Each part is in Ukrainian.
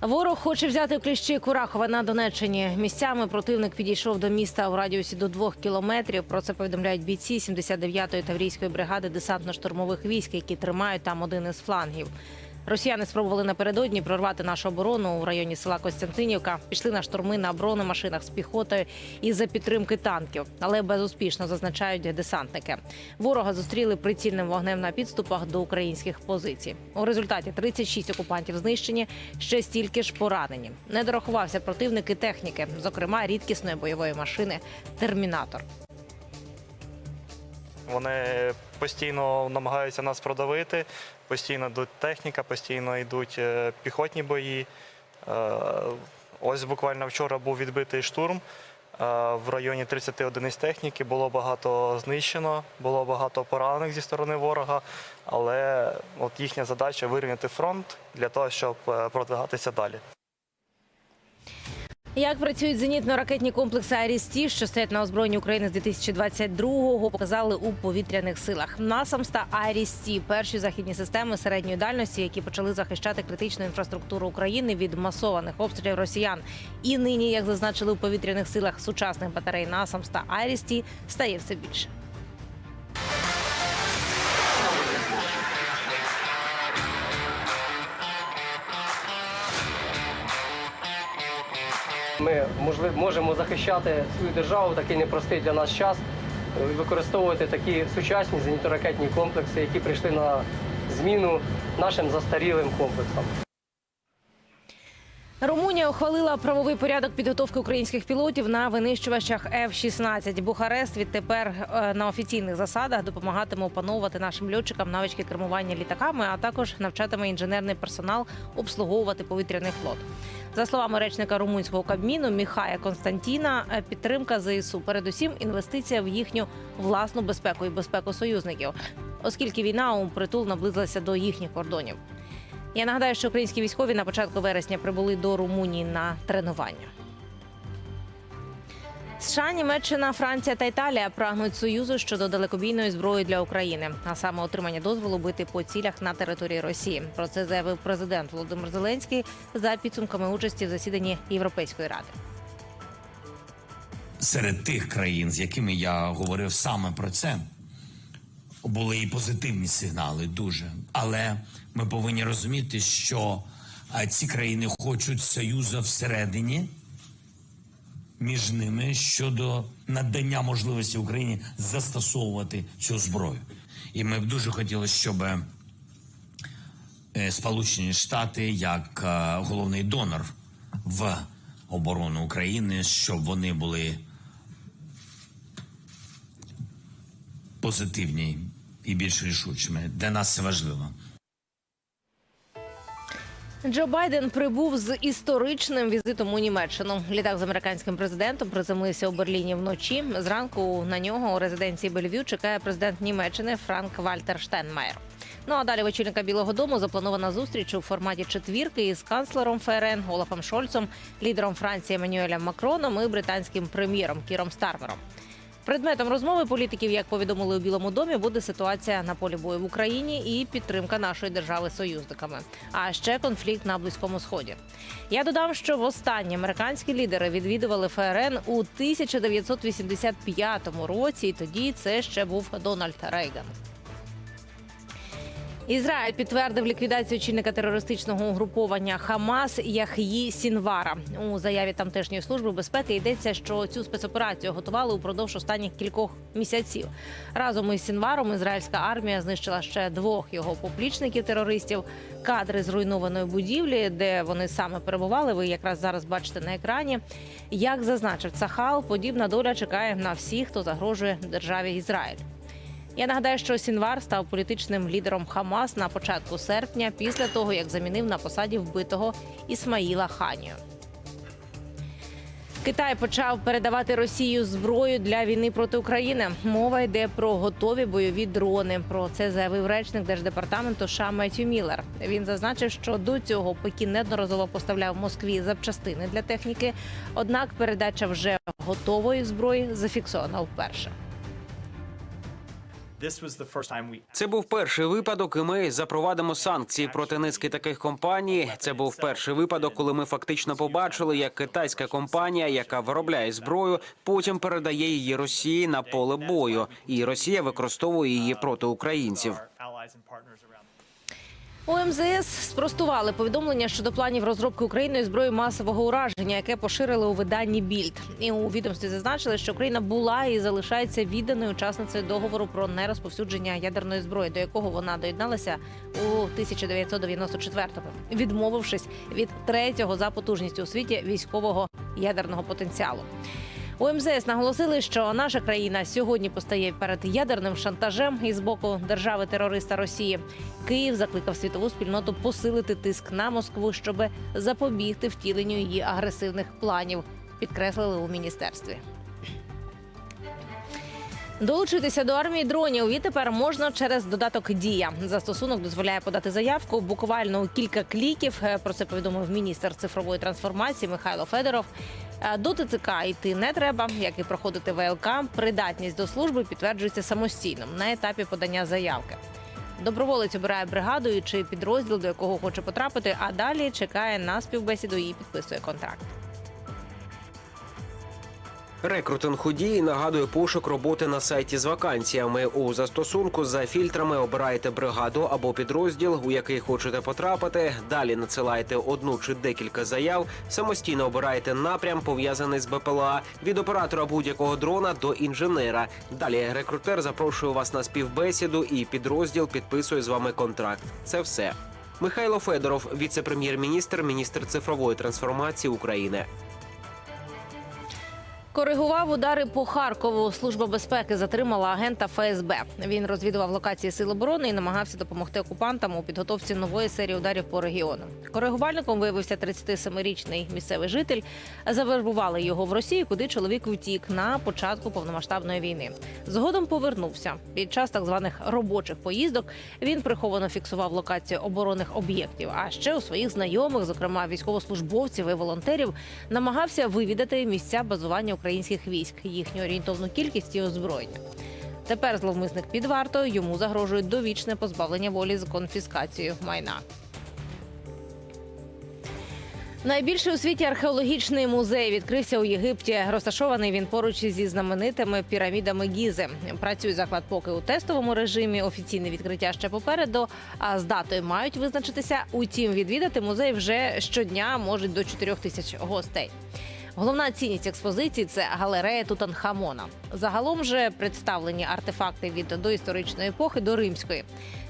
Ворог хоче взяти в кліщі Курахова на Донеччині. Місцями противник підійшов до міста у радіусі до двох кілометрів. Про це повідомляють бійці 79-ї таврійської бригади десантно-штурмових військ, які тримають там один із флангів. Росіяни спробували напередодні прорвати нашу оборону у районі села Костянтинівка. Пішли на штурми на бронемашинах з піхотою і за підтримки танків, але безуспішно зазначають десантники. Ворога зустріли прицільним вогнем на підступах до українських позицій. У результаті 36 окупантів знищені, ще стільки ж поранені. Не дорахувався противник і техніки, зокрема рідкісної бойової машини Термінатор. Вони постійно намагаються нас продавити, постійно йдуть техніка, постійно йдуть е, піхотні бої. Е, Ось буквально вчора був відбитий штурм. е, В районі 30 одиниць техніки було багато знищено, було багато поранених зі сторони ворога, але от їхня задача вирівняти фронт для того, щоб продвигатися далі. Як працюють зенітно-ракетні комплекси «Арісті», що стоять на озброєнні України з 2022-го, показали у повітряних силах. Насамста «Арісті» – перші західні системи середньої дальності, які почали захищати критичну інфраструктуру України від масованих обстрілів росіян. І нині, як зазначили у повітряних силах сучасних батарей «Насамста», «Арісті» стає все більше. Ми можемо захищати свою державу такий непростий для нас час, е, використовувати такі сучасні зенітно-ракетні комплекси, які прийшли на зміну нашим застарілим комплексам. Румунія ухвалила правовий порядок підготовки українських пілотів на винищувачах F-16. Бухарест відтепер е, на офіційних засадах допомагатиме опановувати нашим льотчикам навички кермування літаками, а також навчатиме інженерний персонал обслуговувати повітряний флот. За словами речника румунського кабміну Міхая Константіна, е, підтримка ЗСУ передусім інвестиція в їхню власну безпеку і безпеку союзників, оскільки війна у притул наблизилася до їхніх кордонів. Я нагадаю, що українські військові на початку вересня прибули до Румунії на тренування. США, Німеччина, Франція та Італія прагнуть союзу щодо далекобійної зброї для України, а саме отримання дозволу бити по цілях на території Росії. Про це заявив президент Володимир Зеленський за підсумками участі в засіданні Європейської ради. серед тих країн, з якими я говорив саме про це, були і позитивні сигнали дуже. Але ми повинні розуміти, що ці країни хочуть союзу всередині між ними щодо надання можливості Україні застосовувати цю зброю. І ми б дуже хотіли, щоб е, Сполучені Штати як е, головний донор в оборону України, щоб вони були позитивні і більш рішучими. Для нас це важливо. Джо Байден прибув з історичним візитом у Німеччину. Літак з американським президентом приземлився у Берліні вночі. Зранку на нього у резиденції Бельвю чекає президент Німеччини Франк Вальтер Штенмаєр. Ну а далі вечірника Білого Дому запланована зустріч у форматі четвірки із канцлером ФРН Олафом Шольцом, лідером Франції Еммануелем Макроном і британським прем'єром Кіром Стармером. Предметом розмови політиків, як повідомили у Білому домі, буде ситуація на полі бою в Україні і підтримка нашої держави союзниками. А ще конфлікт на близькому сході. Я додам, що востаннє американські лідери відвідували ФРН у 1985 році, і тоді це ще був Дональд Рейган. Ізраїль підтвердив ліквідацію очільника терористичного угруповання Хамас Яхї Сінвара. У заяві тамтешньої служби безпеки йдеться, що цю спецоперацію готували упродовж останніх кількох місяців. Разом із Сінваром ізраїльська армія знищила ще двох його поплічників терористів. Кадри зруйнованої будівлі, де вони саме перебували. Ви якраз зараз бачите на екрані. Як зазначив Цахал, подібна доля чекає на всіх, хто загрожує державі Ізраїль. Я нагадаю, що Сінвар став політичним лідером Хамас на початку серпня, після того як замінив на посаді вбитого Ісмаїла Ханію. Китай почав передавати Росію зброю для війни проти України. Мова йде про готові бойові дрони. Про це заявив речник держдепартаменту США Меттю Міллер. Він зазначив, що до цього Пекін неодноразово поставляв Москві запчастини для техніки. Однак передача вже готової зброї зафіксована вперше. Це був перший випадок, і ми запровадимо санкції проти низки таких компаній. Це був перший випадок, коли ми фактично побачили, як китайська компанія, яка виробляє зброю, потім передає її Росії на поле бою, і Росія використовує її проти українців. У МЗС спростували повідомлення щодо планів розробки Україною зброї масового ураження, яке поширили у виданні Більд. І у відомстві зазначили, що Україна була і залишається відданою учасницею договору про нерозповсюдження ядерної зброї, до якого вона доєдналася у 1994-му, відмовившись від третього за потужністю у світі військового ядерного потенціалу. У МЗС наголосили, що наша країна сьогодні постає перед ядерним шантажем із боку держави-терориста Росії. Київ закликав світову спільноту посилити тиск на Москву, щоб запобігти втіленню її агресивних планів. Підкреслили у міністерстві. Долучитися до армії дронів відтепер можна через додаток Дія. Застосунок дозволяє подати заявку буквально у кілька кліків. Е, Про це повідомив міністр цифрової трансформації Михайло Федоров. Е, До ТЦК йти не треба, як і проходити ВЛК. Придатність до служби підтверджується самостійно на етапі подання заявки. Доброволець обирає бригаду чи підрозділ, до якого хоче потрапити, а далі чекає на співбесіду і підписує контракт. Рекрутинг у дії нагадує пошук роботи на сайті з вакансіями. У застосунку за фільтрами обираєте бригаду або підрозділ, у який хочете потрапити. Далі надсилаєте одну чи декілька заяв. Самостійно обираєте напрям, пов'язаний з БПЛА, від оператора будь-якого дрона до інженера. Далі рекрутер запрошує вас на співбесіду, і підрозділ підписує з вами контракт. Це все. Михайло Федоров, віце-прем'єр-міністр, міністр цифрової трансформації України. Коригував удари по Харкову. Служба безпеки затримала агента ФСБ. Він розвідував локації сил оборони і намагався допомогти окупантам у підготовці нової серії ударів по регіону. Коригувальником виявився 37-річний місцевий житель. Завербували його в Росію, куди чоловік втік на початку повномасштабної війни. Згодом повернувся. Під час так званих робочих поїздок він приховано фіксував локацію оборонних об'єктів. А ще у своїх знайомих, зокрема військовослужбовців і волонтерів, намагався вивідати місця базування українських військ, їхню орієнтовну кількість і озброєння. Тепер зловмисник під вартою йому загрожує довічне позбавлення волі з конфіскацією майна. Найбільший у світі археологічний музей відкрився у Єгипті. Розташований він поруч зі знаменитими пірамідами Гізи. Працює заклад поки у тестовому режимі. Офіційне відкриття ще попереду. А з датою мають визначитися. Утім, відвідати музей вже щодня можуть до 4 тисяч гостей. Головна цінність експозиції це галерея Тутанхамона. Загалом же представлені артефакти від доісторичної епохи до римської.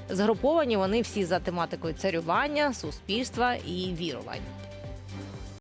Згруповані вони всі за тематикою царювання, суспільства і вірувань.